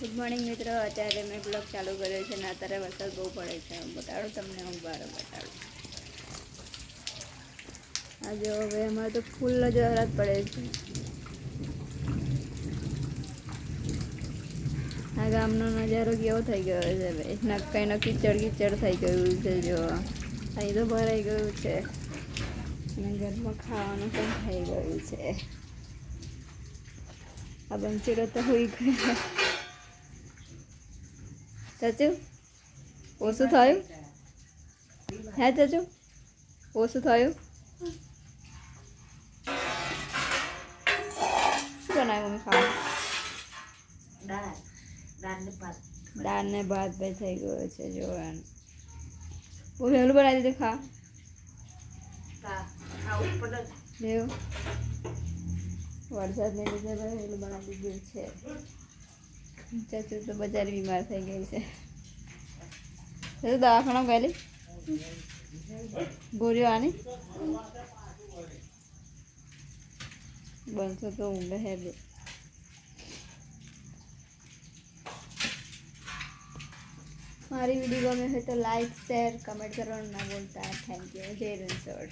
Good morning મિત્રો. અત્યારે મેં બ્લોગ ચાલુ કર્યો છે ને અત્યારે વરસાદ બહુ પડે છે. હું બતાડું તમને, હું બહાર બતાડું. આજે હવે અમારે તો ફૂલ જ વરસાદ પડે છે. આ ગામનો નજારો કેવો થઈ ગયો છે ભાઈ? નકાઈનો કિચડ કિચડ થઈ ગયું છે જો. અહીં તો ભરાઈ ગયું છે. અને ઘરમાં ખાવાનું પણ થઈ ગયું છે. આ બંચીડો તો હોઈ ગયો. ચાચુ ઓછું થયું? હે ચાચુ ઓછું થયું? શું બનાવ્યું મમ્મી ખાવા દાળ ને ભાત. ભાઈ થઈ ગયો છે જોવાનું. બહુ વહેલું બનાવી દીધું ખા. ખાવું વરસાદને લીધે વહેલું બનાવી દીધું છે. ચાચુ તો બજાર બીમાર થઈ ગઈ છે. તો દવાખાના ગયેલી? ગોળીઓ આની? બનશો તો ઊંઘે હે બે. મારી વીડિયો ગમે હોય તો લાઈક શેર કમેન્ટ કરવાનું ના બોલતા થેન્ક યુ જય રણછોડ